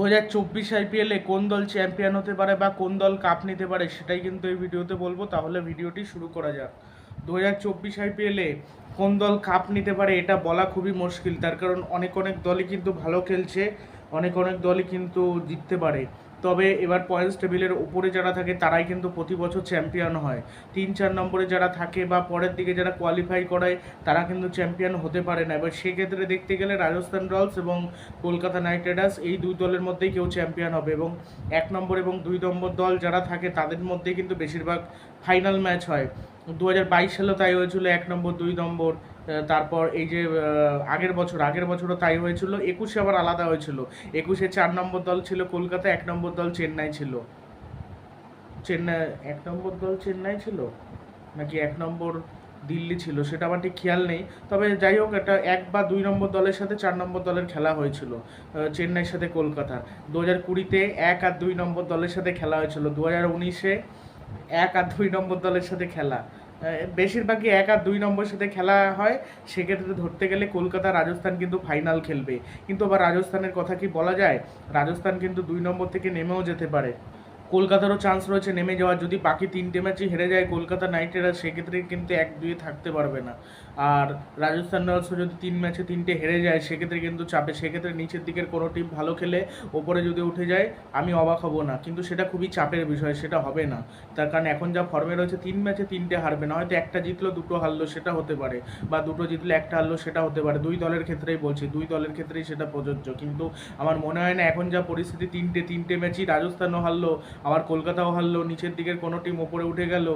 দু হাজার চব্বিশ আইপিএলে কোন দল চ্যাম্পিয়ন হতে পারে বা কোন দল কাপ নিতে পারে সেটাই কিন্তু এই ভিডিওতে বলব। তাহলে ভিডিওটি শুরু করা যাক। দু হাজার চব্বিশ আইপিএলে কোন দল কাপ নিতে পারে এটা বলা খুবই মুশকিল। তার কারণ অনেক অনেক দলই কিন্তু ভালো খেলছে, অনেক অনেক দলই কিন্তু জিততে পারে। তবে এবার পয়েন্টস টেবিলের উপরে যারা থাকে, তারাই কিন্তু প্রতি বছর চ্যাম্পিয়ন হয়। তিন চার নম্বরে যারা থাকে বা পরের দিকে যারা কোয়ালিফাই করায়, তারা কিন্তু চ্যাম্পিয়ন হতে পারে না। এবার সেক্ষেত্রে দেখতে গেলে রাজস্থান রয়্যালস এবং কলকাতা নাইট রাইডার্স এই দুই দলের মধ্যেই কেউ চ্যাম্পিয়ন হবে এবং এক নম্বর এবং দুই নম্বর দল যারা থাকে, তাদের মধ্যেই কিন্তু বেশিরভাগ ফাইনাল ম্যাচ হয়। দু হাজার বাইশ সালেও তাই হয়েছিল এক নম্বর, দুই নম্বর তারপর এই যে আগের বছর, আগের বছরও তাই হয়েছিল, একুশে আবার আলাদা হয়েছিল। একুশে চার নম্বর দল ছিল কলকাতা, এক নম্বর দল চেন্নাই ছিল। চেন্নাই এক নম্বর দল চেন্নাই ছিল? নাকি এক নম্বর দিল্লি ছিল? সেটা আমার ঠিক খেয়াল নেই। তবে যাই হোক এটা এক বা দুই নম্বর দলের সাথে চার নম্বর দলের খেলা হয়েছিল চেন্নাইয়ের সাথে কলকাতার। দু হাজার কুড়িতে এক আর দুই নম্বর দলের সাথে খেলা হয়েছিল। দু হাজার উনিশে এক আর দুই নম্বর দলের সাথে খেলা। বেশিরভাগই এক আর দুই নম্বর সাথে খেলা হয়। সেক্ষেত্রে ধরতে গেলে কলকাতা রাজস্থান কিন্তু ফাইনাল খেলবে। কিন্তু আবার রাজস্থানের কথা কি বলা যায়? রাজস্থান কিন্তু দুই নম্বর থেকে নেমেও যেতে পারে। কলকাতারও চান্স রয়েছে নেমে যাওয়ার। যদি বাকি তিনটে ম্যাচই হেরে যায় কলকাতা নাইট রাইডার্স সেক্ষেত্রে কিন্তু এক দুয়ে থাকতে পারবে না। আর রাজস্থান রয়্যালসও যদি তিন ম্যাচে তিনটে হেরে যায়, সেক্ষেত্রে কিন্তু চাপে। সেক্ষেত্রে নিচের দিকের কোনো টিম ভালো খেলে, ওপরে যদি উঠে যায়, আমি অবাক হব না। কিন্তু সেটা খুবই চাপের বিষয়, সেটা হবে না। তার কারণ এখন যা ফর্মে রয়েছে, তিন ম্যাচে তিনটে হারবে না। হয়তো একটা জিতলো, দুটো হারলো, সেটা হতে পারে। বা দুটো জিতলে একটা হারলো, সেটা হতে পারে। দুই দলের ক্ষেত্রেই বলছি, দুই দলের ক্ষেত্রেই সেটা প্রযোজ্য। কিন্তু আমার মনে হয় না, এখন যা পরিস্থিতি, তিনটে তিনটে ম্যাচই রাজস্থানও হারলো আবার কলকাতাও হারলো, নিচের দিকের কোনো টিম ওপরে উঠে গেল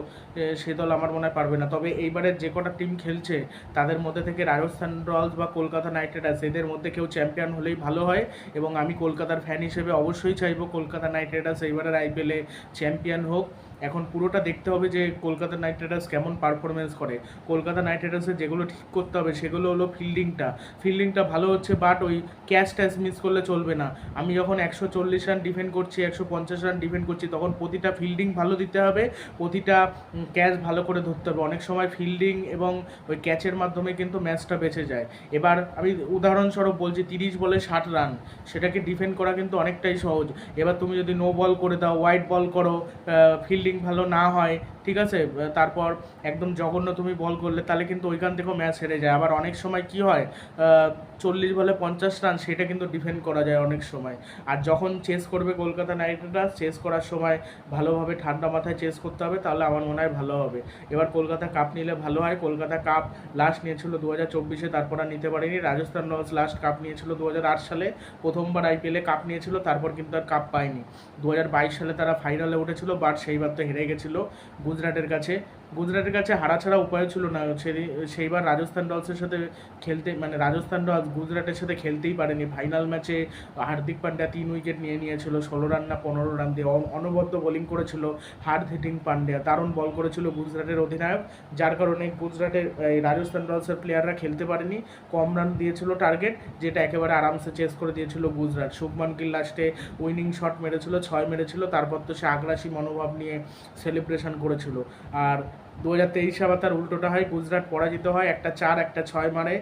সে দল আমার মনে হয় পারবে না। তবে এইবারের যে কটা টিম খেলছে, তাদের মধ্যে থেকে রাজস্থান রয়্যালস বা কলকাতা নাইট রাইডার্স এদের মধ্যে কেউ চ্যাম্পিয়ন হলেই ভালো হয় এবং আমি কলকাতার ফ্যান হিসেবে অবশ্যই চাইব কলকাতা নাইট রাইডার্স এইবারের আইপিএলে চ্যাম্পিয়ন হোক। এখন পুরোটা দেখতে হবে যে কলকাতা নাইট রাইডার্স কেমন পারফরমেন্স করে। কলকাতা নাইট রাইডার্সের যেগুলো ঠিক করতে হবে, সেগুলো হলো ফিল্ডিংটা ফিল্ডিংটা ভালো হচ্ছে বাট ওই ক্যাচ ট্যাচ মিস করলে চলবে না। আমি যখন একশো চল্লিশ রান ডিফেন্ড করছি, একশো পঞ্চাশ রান ডিফেন্ড করছি, তখন প্রতিটা ফিল্ডিং ভালো দিতে হবে, প্রতিটা ক্যাচ ভালো করে ধরতে হবে। অনেক সময় ফিল্ডিং এবং ওই ক্যাচের মাধ্যমে কিন্তু ম্যাচটা বেঁচে যায়। এবার আমি উদাহরণস্বরূপ বলছি, তিরিশ বলে ষাট রান সেটাকে ডিফেন্ড করা কিন্তু অনেকটাই সহজ। এবার তুমি যদি নো বল করে দাও হোয়াইট বল করো ফিল্ডিং ভালো না হয় ঠিক আছে? তারপর একদম জঘন্য তুমি বল করলে, তাহলে কিন্তু ওইখান থেকেও ম্যাচ হেরে যায়। আবার অনেক সময় কি হয় চল্লিশ বলে পঞ্চাশ রান সেটা কিন্তু ডিফেন্ড করা যায় অনেক সময়। আর যখন চেস করবে কলকাতা নাইট রাইডার্স চেস করার সময় ভালোভাবে ঠান্ডা মাথায় চেস করতে হবে, তাহলে আমার মনে হয় ভালো হবে। এবার কলকাতা কাপ নিলে ভালো হয়। কলকাতা কাপ লাস্ট নিয়েছিল দু হাজার চব্বিশে, তারপর আর নিতে পারেনি। রাজস্থান রয়্যালস লাস্ট কাপ নিয়েছিল দু হাজার আট সালে, প্রথমবার আইপিএলে কাপ নিয়েছিল, তারপর কিন্তু আর কাপ পায়নি। দু হাজার বাইশ সালে তারা ফাইনালে উঠেছিল বাট সেইবার তো হেরে গেছিল। গুজরাটের কাছে গুজরাটের কাছে হারা ছাড়া উপায় ছিল না। সেই- সেইবার রাজস্থান রয়্যালসের সাথে খেলতে মানে রাজস্থান রয়্যালস গুজরাটের সাথে খেলতেই পারেনি। ফাইনাল ম্যাচে হার্দিক পান্ডিয়া তিন উইকেট নিয়ে নিয়েছিল, ষোলো রান না পনেরো রান দিয়ে। অনবদ্য বোলিং করেছিল হার্ড হিটিং পান্ডিয়া দারুণ বল করেছিল গুজরাটের অধিনায়ক, যার কারণে গুজরাটের, এই রাজস্থান রয়্যালসের প্লেয়াররা খেলতে পারেনি। কম রান দিয়েছিল টার্গেট যেটা একেবারে আরামসে চেস করে দিয়েছিল গুজরাট। শুভমান গিল লাস্টে উইনিং শট মেরেছিল, ছয় মেরেছিল, তারপর তো সে আগ্রাসী মনোভাব নিয়ে সেলিব্রেশন করেছিল। আর দু হাজার তেইশে আবার তার উল্টোটা হয়, গুজরাট পরাজিত হয়, একটা চার, একটা ছয় মারে।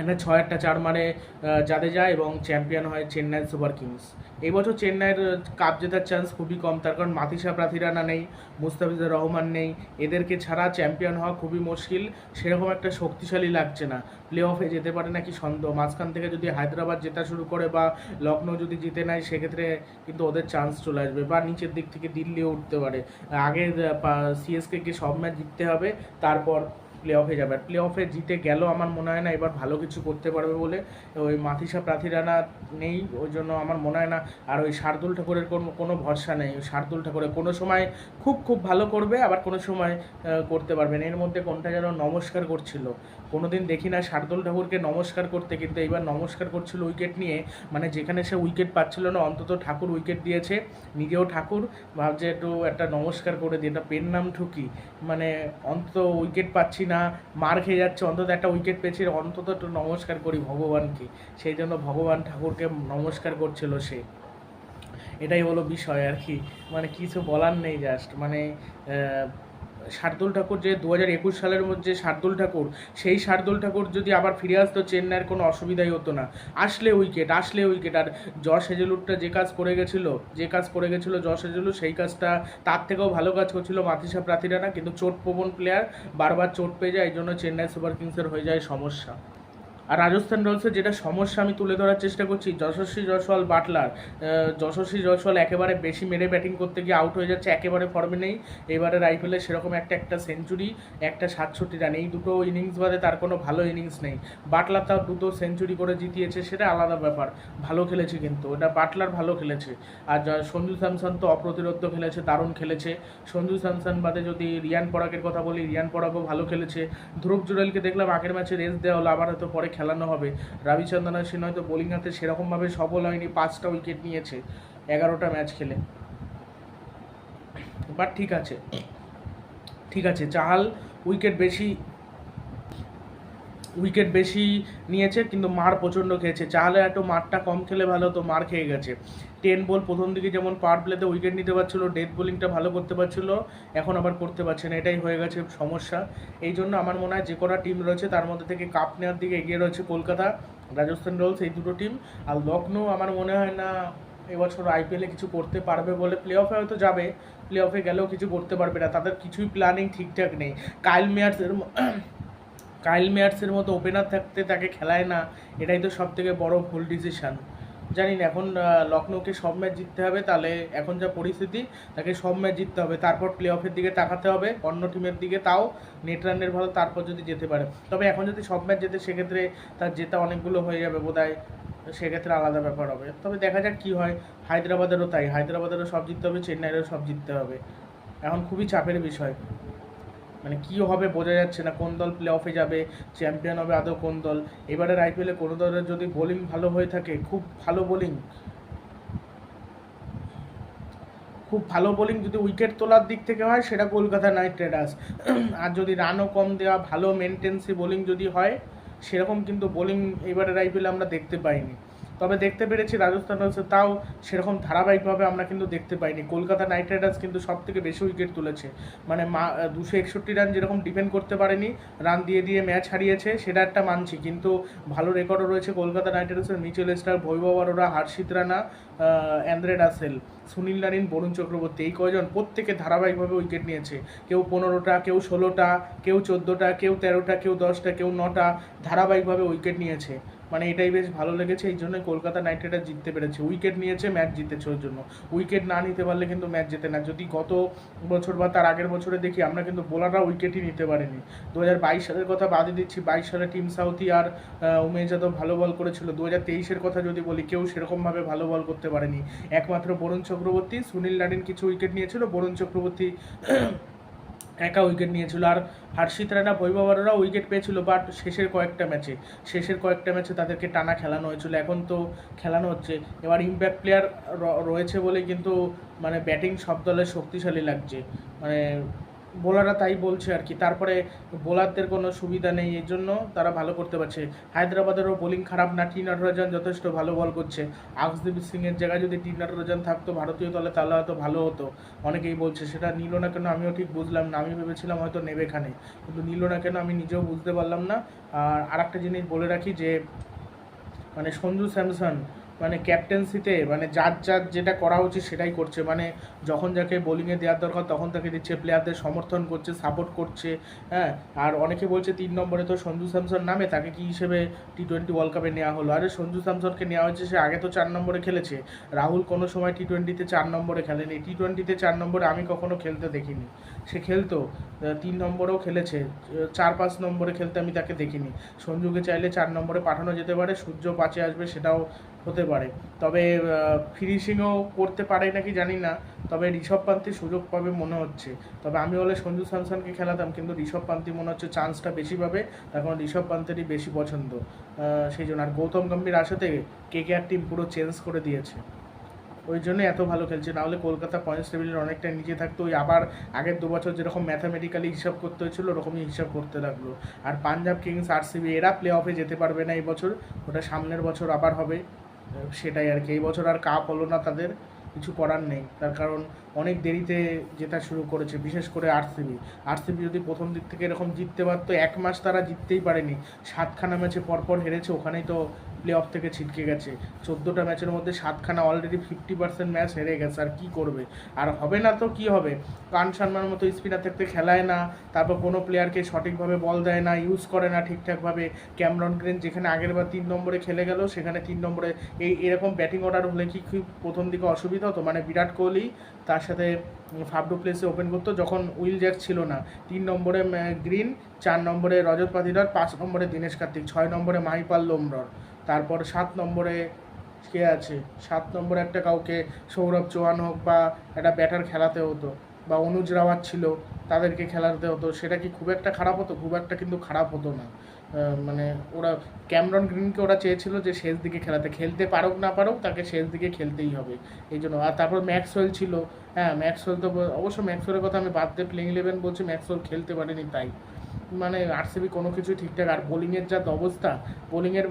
একটা ছয় একটা চার আহ, জাদেজা এবং চ্যাম্পিয়ন হয় চেন্নাই সুপার কিংস। এই বছর চেন্নাইয়ের কাপ জেতার চান্স খুবই কম তার কারণ মাথিসা প্রাথিরানা নেই মুস্তাফিজুর রহমান নেই। এদেরকে ছাড়া চ্যাম্পিয়ন হওয়া খুবই মুশকিল সেরকম একটা শক্তিশালী লাগছে না। প্লে অফে যেতে পারে নাকি সন্দেহ মাঝখান থেকে যদি হায়দ্রাবাদ জেতা শুরু করে বা লখনৌ যদি জিতে নেয় সেক্ষেত্রে কিন্তু ওদের চান্স চলে আসবে বা নিচের দিক থেকে দিল্লিও উঠতে পারে। আগে সিএসকে কে সব ম্যাচ জিততে হবে তারপর প্লে অফে যাবে। আর প্লে অফে জিতে গেল আমার মনে হয় না এবার ভালো কিছু করতে পারবে বলে ওই মাথিসা প্রাথিরানা নেই, ওই জন্য আমার মনে হয় না। আর ওই শার্দুল ঠাকুরের কোনো কোনো ভরসা নেই। ওই শার্দুল ঠাকুরের কোনো সময় খুব খুব ভালো করবে, আবার কোনো সময় করতে পারবে না। এর মধ্যে কোনটা যেন নমস্কার করছিল। কোনো দিন দেখি না শার্দুল ঠাকুরকে নমস্কার করতে, কিন্তু এইবার নমস্কার করছিল উইকেট নিয়ে। মানে যেখানে সে উইকেট পাচ্ছিল না, অন্তত ঠাকুর উইকেট দিয়েছে। নিজেও ঠাকুর, ভাবছে একটু একটা নমস্কার করে দিই। এটা পেন নাম ঠুকি মানে অন্তত উইকেট পাচ্ছি না। মার খেয়ে যাচ্ছে, অন্তত একটা উইকেট পেয়েছে, অন্তত একটু নমস্কার করি ভগবানকে। সেই জন্য ভগবান ঠাকুরকে নমস্কার করছিল সে। এটাই হলো বিষয় আর কি। মানে কিছু বলার নেই জাস্ট মানে শার্দুল ঠাকুর যে দু হাজার একুশ সালের মধ্যে শার্দুল ঠাকুর, সেই শার্দুল ঠাকুর যদি আবার ফিরে আসতো চেন্নাইয়ের কোনো অসুবিধাই হতো না। আসলে উইকেট আসলে উইকেট আর জশ হেজেলুটটা যে কাজ করে গেছিল, যে কাজ করে গেছিল জশ হেজেলুট, সেই কাজটা তার থেকেও ভালো কাজ করছিল মাতিসা প্রাতিরানা কিন্তু চোট প্রবণ প্লেয়ার বারবার চোট পেয়ে যায় এই জন্য চেন্নাই সুপার কিংসের হয়ে যায় সমস্যা। আর রাজস্থান রয়্যালসের যেটা সমস্যা আমি তুলে ধরার চেষ্টা করছি, যশস্বী জয়সওয়াল বাটলার যশস্বী জয়সওয়াল একেবারে বেশি মেরে ব্যাটিং করতে গিয়ে আউট হয়ে যাচ্ছে, একেবারে ফর্মে নেই। এবারে আইপিএলে সেরকম একটা একটা সেঞ্চুরি একটা সাতষট্টি রান এই দুটো ইনিংস বাদে তার কোনো ভালো ইনিংস নেই। বাটলার তার দুটো সেঞ্চুরি করে জিতিয়েছে, সেটা আলাদা ব্যাপার। ভালো খেলেছে কিন্তু, ওটা বাটলার ভালো খেলেছে। আর সঞ্জু স্যামসন তো অপ্রতিরোধ খেলেছে, দারুণ খেলেছে। সঞ্জু স্যামসন বাদে যদি রিয়ান পরাগের কথা বলি, রিয়ান পরাগও ভালো খেলেছে। ধ্রুব জুরেলকে দেখলাম আগের ম্যাচে রেস্ট দেওয়া হলো, আবার হয়তো পরে খেলানো হবে। রবিচন্দ্রন অশ্বিন হয়তো বোলিং হাতে সেরকমভাবে সফল হয়নি, পাঁচটা উইকেট নিয়েছে, এগারোটা ম্যাচ খেলে। বাট ঠিক আছে ঠিক আছে, চাহাল উইকেট বেশি উইকেট বেশি নিয়েছে, কিন্তু মার প্রচণ্ড খেয়েছে। চাহালে একটু মারটা কম খেলে ভালো হতো মার খেয়ে গেছে। টেন বল প্রথম দিকে যেমন পাওয়ার প্লেতে উইকেট নিতে পারছিল ডেথ বোলিংটা ভালো করতে পারছিল, এখন আবার করতে পারছে না, এটাই হয়ে গেছে সমস্যা। এই জন্য আমার মনে হয় যে কটা টিম রয়েছে, তার মধ্যে থেকে কাপ নেওয়ার দিকে এগিয়ে রয়েছে কলকাতা, রাজস্থান রয়্যালস এই দুটো টিম আর লখনৌ আমার মনে হয় না এবছর আইপিএলে কিছু করতে পারবে বলে প্লে অফে হয়তো যাবে প্লে অফে গেলেও কিছু করতে পারবে না, তাদের কিছুই প্ল্যানিং ঠিকঠাক নেই। কাইল মেয়ার্সের কাইল মেয়ার্সের মতো ওপেনার থাকতে তাকে খেলায় না, এটাই তো সব থেকে বড় ভুল ডিসিশান জানি না, এখন লখনৌকে সব ম্যাচ জিততে হবে, তাহলে এখন যা পরিস্থিতি, তাকে সব ম্যাচ জিততে হবে, তারপর প্লে অফের দিকে তাকাতে হবে, অন্য টিমের দিকে তাও নেট রানের ভালো, তারপর যদি যেতে পারে। তবে এখন যদি সব ম্যাচ জেতে, সেক্ষেত্রে তার জেতা অনেকগুলো হয়ে যাবে বোধ হয় সেক্ষেত্রে আলাদা ব্যাপার হবে। তবে দেখা যাক কী হয়, হায়দ্রাবাদেরও তাই, হায়দ্রাবাদেরও সব জিততে হবে, চেন্নাইয়েরও সব জিততে হবে। এখন খুবই চাপের বিষয়। মানে কী হবে বোঝা যাচ্ছে না, কোন দল প্লে অফে যাবে চ্যাম্পিয়ন হবে আদৌ কোন দল? এবারের আইপিএলে কোনো দলের যদি বোলিং ভালো হয়ে থাকে, খুব ভালো বোলিং খুব ভালো বোলিং যদি উইকেট তোলার দিক থেকে হয়, সেটা কলকাতা নাইট রাইডার্স আর যদি রানও কম দেওয়া, ভালো মেনটেন্সি বোলিং যদি হয়, সেরকম কিন্তু বোলিং এবারের আইপিএলে আমরা দেখতে পাইনি। তবে দেখতে পেরেছি রাজস্থান রয়্যালসে তাও সেরকম ধারাবাহিকভাবে আমরা কিন্তু দেখতে পাইনি। কলকাতা নাইট রাইডার্স কিন্তু সব থেকে বেশি উইকেট তুলেছে। মানে মা দুশো একষট্টি রান যেরকম ডিফেন্ড করতে পারেনি, রান দিয়ে দিয়ে ম্যাচ হারিয়েছে, সেটা একটা মানছি। কিন্তু ভালো রেকর্ডও রয়েছে কলকাতা নাইট রাইডার্সের Mitchell Starc Vaibhav Arora Harshit Rana Andre Russell, Sunil Narine, Varun Chakravarthy এই কয়জন প্রত্যেকে ধারাবাহিকভাবে উইকেট নিয়েছে। কেউ পনেরোটা, কেউ ষোলোটা, কেউ চোদ্দোটা, কেউ তেরোটা, কেউ দশটা, কেউ নটা ধারাবাহিকভাবে উইকেট নিয়েছে। মানে এটাই বেশ ভালো লেগেছে, এই জন্য কলকাতা নাইট রাইডার্স জিততে পেরেছে। উইকেট নিয়েছে, ম্যাচ জিতেছে ওর জন্য। উইকেট না নিতে পারলে কিন্তু ম্যাচ জেতে না। যদি গত বছর বা তার আগের বছরে দেখি, আমরা কিন্তু বোলাররা উইকেটই নিতে পারিনি। দু হাজার বাইশ সালের কথা বাদে দিচ্ছি, বাইশ সালে টিম সাউথি আর উমেশ যাদব ভালো বল করেছিল। দু হাজার তেইশের কথা যদি বলি, কেউ সেরকমভাবে ভালো বল করতে পারেনি। একমাত্র বরুণ চক্রবর্তী, সুনীল নারিন কিছু উইকেট নিয়েছিল। বরুণ চক্রবর্তী একা উইকেট নিয়েছিল। আর হার্ষিত রানা বৈভবরা উইকেট পেয়েছিল বাট শেষের কয়েকটা ম্যাচে শেষের কয়েকটা ম্যাচে তাদেরকে টানা খেলানো হয়েছিল। এখন তো খেলানো হচ্ছে। এবার ইম্প্যাক্ট প্লেয়ার রয়েছে বলে কিন্তু মানে ব্যাটিং সব দলের শক্তিশালী লাগছে। মানে বোলাররা তাই বলছে আর কি। তারপরে বোলারদের কোনো সুবিধা নেই, এই জন্য তারা ভালো করতে পারছে। হায়দ্রাবাদেরও বোলিং খারাপ না টি নটরাজন যথেষ্ট ভালো বল করছে। আকসদীপ সিংয়ের জায়গায় যদি টি নটরাজন থাকতো ভারতীয় দলে, তাহলে হয়তো ভালো হতো। অনেকেই বলছে, সেটা নিল না কেন? আমিও ঠিক বুঝলাম না। আমি ভেবেছিলাম হয়তো নেবে এখানে। কিন্তু নিল না কেন? আমি নিজেও বুঝতে পারলাম না। আর আরেকটা জিনিস বলে রাখি যে মানে সঞ্জু স্যামসন মানে ক্যাপ্টেন্সিতে মানে যার যার যেটা করা উচিত সেটাই করছে। মানে যখন যাকে বোলিংয়ে দেওয়ার দরকার, তখন তাকে দিচ্ছে প্লেয়ারদের সমর্থন করছে সাপোর্ট করছে হ্যাঁ? আর অনেকে বলছে তিন নম্বরে তো সঞ্জু স্যামসন নামে, তাকে কি হিসেবে টি টোয়েন্টি ওয়ার্ল্ড কাপে নেওয়া হলো? আরে সঞ্জু স্যামসনকে নেওয়া হয়েছে, সে আগে তো চার নম্বরে খেলেছে। রাহুল কোনো সময় টি টোয়েন্টিতে চার নম্বরে খেলেনি। টি টোয়েন্টিতে চার নম্বরে আমি কখনো খেলতে দেখিনি। সে খেলতো তিন নম্বরেও খেলেছে চার পাঁচ নম্বরে খেলতে আমি তাকে দেখিনি। সঞ্জুকে চাইলে চার নম্বরে পাঠানো যেতে পারে, সূর্য পাঁচে আসবে সেটাও হতে পারে। তবে ফিনিশিংও করতে পারে নাকি জানি না, তবে ঋষভ পান্তি সুযোগ পাবে মনে হচ্ছে। তবে আমি হলে সঞ্জু স্যামসনকে খেলাতাম, কিন্তু ঋষভ পান্তি মনে হচ্ছে চান্সটা বেশি পাবে, তার কারণ ঋষভ পান্তেরই বেশি পছন্দ। সেই জন্য। আর গৌতম গম্ভীর আসাতে কে কে আর টিম পুরো চেঞ্জ করে দিয়েছে। ওই জন্য এত ভালো খেলছে। নাহলে কলকাতা পয়েন্টস টেবিলের অনেকটা নিচে থাকতো। ওই আবার আগের দু বছর যেরকম ম্যাথামেটিক্যালি হিসাব করতে হয়েছিল, ওরকমই হিসাব করতে লাগল। আর পাঞ্জাব কিংস আরসিবি এরা প্লে অফে যেতে পারবে না এই বছর। ওটা সামনের বছর আবার হবে। সেটাই আর কি। এই বছর আর কাপ হলো না তাদের, কিছু করার নেই। তার কারণ অনেক দেরিতে জেতা শুরু করেছে, বিশেষ করে আরসিবি। আরসিবি যদি প্রথম দিক থেকে এরকম জিততে পারতো, এক মাস তারা জিততেই পারেনি। সাতখানা ম্যাচে পরপর হেরেছে, ওখানেই তো প্লে অফ থেকে ছিটকে গেছে। চোদ্দোটা ম্যাচের মধ্যে সাতখানা অলরেডি ফিফটি পার্সেন্ট ম্যাচ হেরে গেছে, আর কী করবে? আর হবে না তো কি হবে? কান শর্মার মতো স্পিনার থাকতে খেলায় না, তারপর কোনো প্লেয়ারকে সঠিকভাবে বল দেয় না ইউজ করে না ঠিকঠাকভাবে। ক্যামরন গ্রিন যেখানে আগের বার তিন নম্বরে খেলে গেল, সেখানে তিন নম্বরে এই এরকম ব্যাটিং অর্ডার হলে কি খুব প্রথম দিকে অসুবিধা হতো? মানে বিরাট কোহলি তার সাথে ফাবডু প্লেসে ওপেন করতো। যখন উইল জ্যাক ছিল না, তিন নম্বরে গ্রিন, চার নম্বরে রজত পাতিদার, পাঁচ নম্বরে দীনেশ কার্তিক, ছয় নম্বরে মাহিপাল লোমরর। তারপর সাত নম্বরে কে আছে? সাত নম্বরে একটা কাউকে, সৌরভ চৌহান হোক বা একটা ব্যাটার খেলাতে হতো বা অনুজ রাওয়াত ছিল, তাদেরকে খেলাতে হতো। সেটা কি খুব একটা খারাপ হতো? খুব একটা কিন্তু খারাপ হতো না। মানে ওরা ক্যামরন গ্রিনকে ওরা চেয়েছিল যে শেষ দিকে খেলাতে। খেলতে পারুক না পারুক, তাকে শেষ দিকে খেলতেই হবে। এই জন্য। আর তারপর ম্যাক্সওয়েল ছিল। হ্যাঁ ম্যাক্সওয়েল তো অবশ্য ম্যাক্সওয়েলের কথা আমি বাদ দিয়ে প্লেইং ইলেভেন বলছি, ম্যাক্সওয়েল খেলতে পারেনি তাই। মানে আরসিবি কোনো কিছুই ঠিকঠাক আর বোলিংয়ের যা অবস্থা, বোলিংয়ের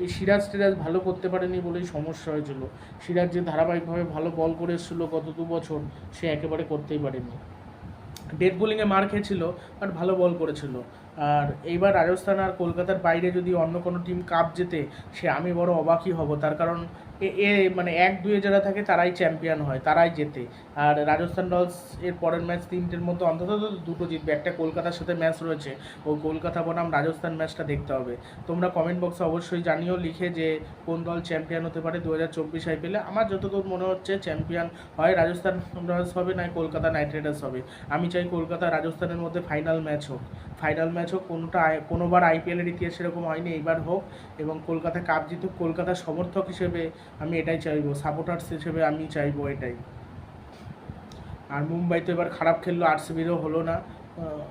এই সিরাজ টিরাজ ভালো করতে পারেনি বলেই সমস্যা হয়েছিল। সিরাজ যে ধারাবাহিকভাবে ভালো বল করে এসেছিল গত দু বছর, সে একেবারে করতেই পারেনি। ডেড বোলিংয়ে মার খেয়েছিল বাট ভালো বল করেছিল। আর এইবার রাজস্থান আর কলকাতার বাইরে যদি অন্য কোনো টিম কাপ জেতে, সে আমি বড় অবাকই হব। তার কারণ এ মানে এক, দুয়ে যারা থাকে তারাই চ্যাম্পিয়ন হয়, তারাই জেতে। আর রাজস্থান রয়্যালস এর পরের ম্যাচ তিনটের মতো অন্তত দুটো জিতবে। একটা কলকাতার সাথে ম্যাচ রয়েছে ওই কলকাতা বনাম রাজস্থান ম্যাচটা দেখতে হবে। তোমরা কমেন্ট বক্সে অবশ্যই জানিও, লিখে যে কোন দল চ্যাম্পিয়ন হতে পারে দু হাজার চব্বিশ আইপিএলে আমার যতদূর মনে হচ্ছে চ্যাম্পিয়ন হয় রাজস্থান রয়্যালস হবে, নয় কলকাতা নাইট রাইডার্স হবে। আমি চাই কলকাতা রাজস্থানের মধ্যে ফাইনাল ম্যাচ হোক। ফাইনাল ম্যাচ হোক, কোনোটা কোনোবার আইপিএলের ইতিহাস এরকম হয়নি, এইবার হোক। এবং কলকাতা কাপ জিতুক কলকাতার সমর্থক হিসেবে আমি এটাই চাইব সাপোর্টার্স হিসেবে আমি চাইব এটাই। আর মুম্বাই তো এবার খারাপ খেললো আরসিবিরও হলো না। আহ,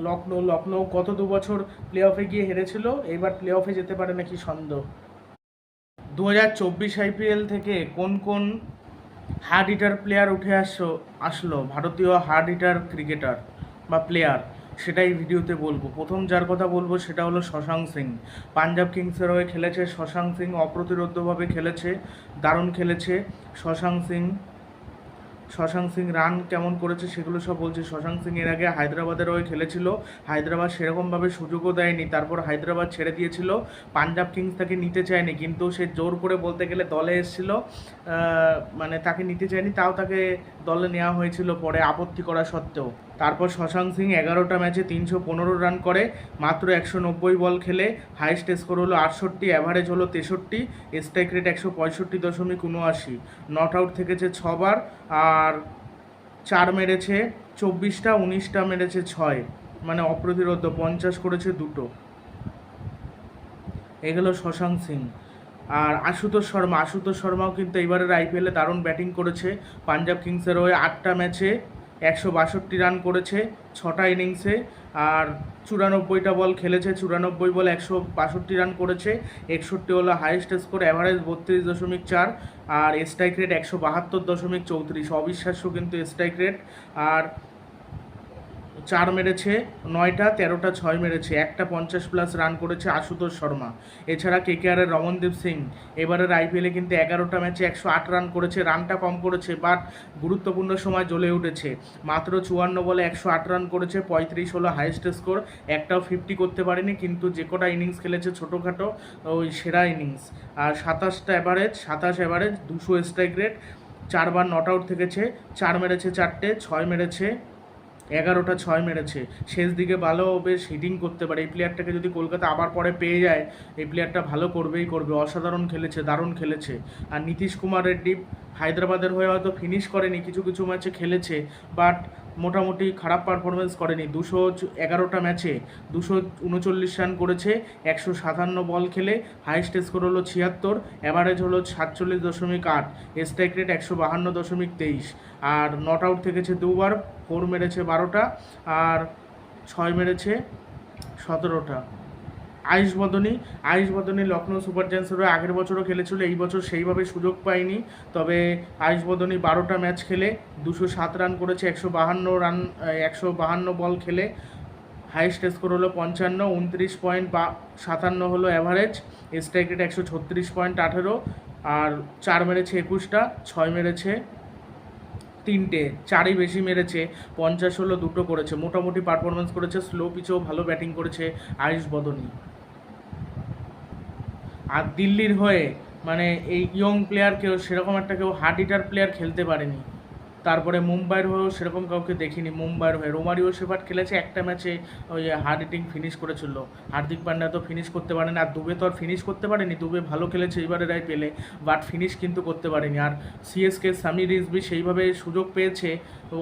লখনৌ লখনৌ গত দু বছর প্লে অফে গিয়ে হেরেছিল এবার প্লে অফে যেতে পারে নাকি সন্দেহ? দু হাজার চব্বিশ আইপিএল থেকে কোন কোন হার্ড হিটার প্লেয়ার উঠে আসলো আসলো? ভারতীয় হার্ড হিটার ক্রিকেটার বা প্লেয়ার সেটাই ভিডিওতে বলব। প্রথম যার কথা বলব সেটা হলো শশাঙ্ক সিং। পাঞ্জাব কিংসের হয়ে খেলেছে শশাঙ্ক সিং অপ্রতিরোধ্যভাবে খেলেছে, দারুণ খেলেছে। শশাঙ্ক সিং শশাঙ্ক সিং রান কেমন করেছে সেগুলো সব বলছে। শশাঙ্ক সিং এর আগে হায়দ্রাবাদের হয়ে খেলেছিল। হায়দ্রাবাদ সেরকমভাবে সুযোগও দেয়নি। তারপর হায়দ্রাবাদ ছেড়ে দিয়েছিল। পাঞ্জাব কিংস তাকে নিতে চায়নি, কিন্তু সে জোর করে বলতে গেলে দলে এসেছিল। মানে তাকে নিতে চায়নি, তাও তাকে দলে নেওয়া হয়েছিল পরে আপত্তি করা সত্ত্বেও। তারপর শশাঙ্ক সিং এগারোটা ম্যাচে তিনশো পনেরো রান করে, মাত্র একশো নব্বই বল খেলে। হাইস্ট স্কোর হলো আটষট্টি অ্যাভারেজ হলো তেষট্টি, স্ট্রাইক রেট একশো পঁয়ষট্টি দশমিক উনআশি। নট আউট থেকেছে ছবার, আর চার মেরেছে, চব্বিশটা, উনিশটা মেরেছে ছয়। মানে অপ্রতিরোধ, পঞ্চাশ করেছে দুটো। এগুলো শশাঙ্ক সিং। আর আশুতোষ শর্মা, আশুতোষ শর্মাও কিন্তু এবারের আইপিএলে দারুণ ব্যাটিং করেছে। পাঞ্জাব কিংসের হয়ে আটটা ম্যাচে একশো বাষট্টি রান করেছে ছটা ইনিংসে আর চুরানব্বইটা বল খেলেছে, চুরানব্বই বল একশো বাষট্টি রান করেছে। একষট্টি হলো হাইয়েস্ট স্কোর অ্যাভারেজ বত্রিশ দশমিক চার আর স্ট্রাইক রেট একশো বাহাত্তর দশমিক চৌত্রিশ। অবিশ্বাস্য কিন্তু স্ট্রাইক রেট আর চার মেরেছে, নয়টা, তেরোটা, ছয় মেরেছে, একটা পঞ্চাশ প্লাস রান করেছে আশুতোষ শর্মা। এছাড়া কেকেআরের রমনদীপ সিং, এবারের আইপিএলে কিন্তু এগারোটা ম্যাচে একশো আট রান করেছে রানটা কম করেছে বাট গুরুত্বপূর্ণ সময় জ্বলে উঠেছে। মাত্র চুয়ান্ন বলে একশো আট রান করেছে, পঁয়ত্রিশ হলো হাইয়েস্ট স্কোর একটাও ফিফটি করতে পারেনি, কিন্তু যে কটা ইনিংস খেলেছে ছোটোখাটো, ওই সেরা ইনিংস আর সাতাশটা অ্যাভারেজ সাতাশ অ্যাভারেজ দুশো স্ট্রাইক রেট চারবার নট আউট থেকেছে, চার মেরেছে চারটে, ছয় মেরেছে এগারোটা ছয় মেরেছে। শেষ দিকে ভালো বেশ হিটিং করতে পারে। এই প্লেয়ারটাকে যদি কলকাতা আবার পরে পেয়ে যায়, এই প্লেয়ারটা ভালো করবেই করবে। অসাধারণ খেলেছে, দারুণ খেলেছে। আর নীতিশ কুমার রেড্ডি হায়দ্রাবাদের হয়ে হয়তো ফিনিশ করেনি, কিছু কিছু ম্যাচে খেলেছে। বাট মোটামুটি খারাপ পারফরমেন্স করেনি। দুশো এগারোটা ম্যাচে দুশো উনচল্লিশ রান করেছে, একশো সাতান্ন বল খেলে। হাইস্ট স্কোর হলো ছিয়াত্তর অ্যাভারেজ হলো সাতচল্লিশ দশমিক আট। স্ট্রাইক রেট একশো বাহান্ন দশমিক তেইশ। আর নট আউট থেকেছে দুবার ফোর মেরেছে বারোটা, আর ছয় মেরেছে সতেরোটা। আয়ুষ বদনী আয়ুষ বদনী লখনৌ সুপার জায়ান্টসেরও আগের বছরও খেলেছিল, এই বছর সেইভাবে সুযোগ পায়নি। তবে আয়ুষ বদনী বারোটা ম্যাচ খেলে, দুশো সাত রান করেছে, একশো বাহান্ন রান একশো বাহান্ন বল খেলে। হাইস্ট স্কোর হলো পঞ্চান্ন, উনত্রিশ পয়েন্ট বা সাতান্ন হলো অ্যাভারেজ স্ট্রাইক রেট একশো ছত্রিশ পয়েন্ট আঠেরো। আর চার মেরেছে একুশটা, ছয় মেরেছে তিনটে, চারই বেশি মেরেছে, পঞ্চাশ হলো দুটো করেছে। মোটামুটি পারফরমেন্স করেছে স্লো পিচেও ভালো ব্যাটিং করেছে আয়ুষ বদনী আর দিল্লির হয়ে মানে এই ইয়ং প্লেয়ার কেউ, সেরকম একটা কেউ হার্ড হিটার প্লেয়ার খেলতে পারেনি। তারপরে মুম্বাইয়ের হয়েও সেরকম কাউকে দেখিনি। মুম্বাইয়ের হয়ে রোমারিও সেবার খেলেছে, একটা ম্যাচে ওই হার্ড ফিনিশ করেছিল। হার্দিক পান্ডা তো ফিনিশ করতে পারেনি, আর দুবে তো আর ফিনিশ করতে পারেনি, দুবে ভালো খেলেছে এইবারে রায় পেলে বাট ফিনিশ কিন্তু করতে পারেনি। আর সিএসকে সামির রিজবি সেইভাবে সুযোগ পেয়েছে,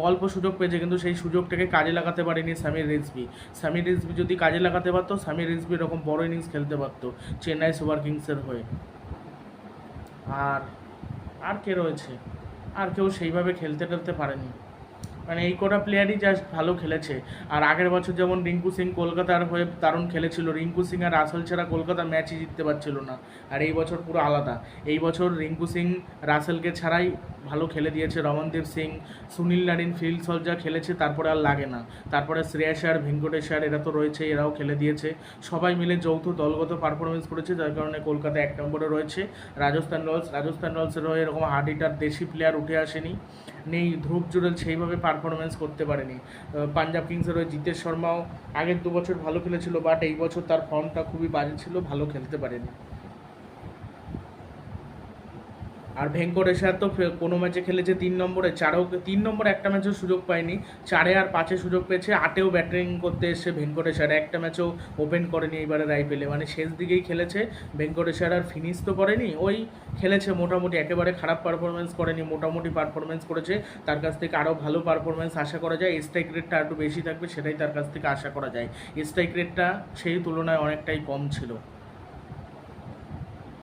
অল্প সুযোগ পেয়েছে, কিন্তু সেই সুযোগটাকে কাজে লাগাতে পারেনি সামির রিজবি সামির রিজবি যদি কাজে লাগাতে পারতো, সামির রিজবি এরকম বড় ইনিংস খেলতে পারতো চেন্নাই সুপার কিংসের হয়ে। আর আর কে রয়েছে? আর কেউ সেইভাবে খেলতে টেলতে পারেনি। মানে এই কটা প্লেয়ারই জাস্ট ভালো খেলেছে। আর আগের বছর যেমন রিঙ্কু সিং কলকাতার হয়ে দারুণ খেলেছিল, রিঙ্কু সিং আর রাসেল ছাড়া কলকাতা ম্যাচই জিততে পারছিল না। আর এই বছর পুরো আলাদা। এই বছর রিঙ্কু সিং রাসেলকে ছাড়াই ভালো খেলে দিয়েছে Ramandeep Singh, Sunil Narine Phil Salt খেলেছে, তারপরে আর লাগে না। তারপরে শ্রেয়াস আর ভেঙ্কটেশ্বর, এরা তো রয়েছে, এরাও খেলে দিয়েছে। সবাই মিলে যৌথ দলগত পারফরমেন্স করেছে, যার কারণে কলকাতা এক নম্বরে রয়েছে। রাজস্থান রয়্যালস, রাজস্থান রয়্যালসের এরকম হার্ড হিটার দেশি প্লেয়ার উঠে আসেনি। নেই, ধ্রুব জুড়েল সেইভাবে পারফরমেন্স করতে পারেনি। পাঞ্জাব কিংসের ওই জিতেশ শর্মাও আগের দু বছর ভালো খেলেছিল বাট এই বছর তার ফর্মটা খুবই বাজে ছিল, ভালো খেলতে পারেনি। আর ভেঙ্কটেশ্বর তো কোনো ম্যাচে খেলেছে তিন নম্বরে, চারেও তিন নম্বরে একটা ম্যাচেও সুযোগ পায়নি। চারে আর পাঁচে সুযোগ পেয়েছে, আটেও ব্যাটিং করতে এসছে ভেঙ্কটেশ্বর একটা ম্যাচও ওপেন করেনি এইবারে আইপিএলে মানে শেষ দিকেই খেলেছে ভেঙ্কটেশ্বর আর ফিনিশ তো করেনি, ওই খেলেছে মোটামুটি। একেবারে খারাপ পারফরমেন্স করেনি, মোটামুটি পারফরমেন্স করেছে। তার কাছ থেকে আরও ভালো পারফরমেন্স আশা করা যায়। স্ট্রাইক রেটটা একটু বেশি থাকবে, সেটাই তার কাছ থেকে আশা করা যায়। স্ট্রাইক রেটটা সেই তুলনায় অনেকটাই কম ছিল।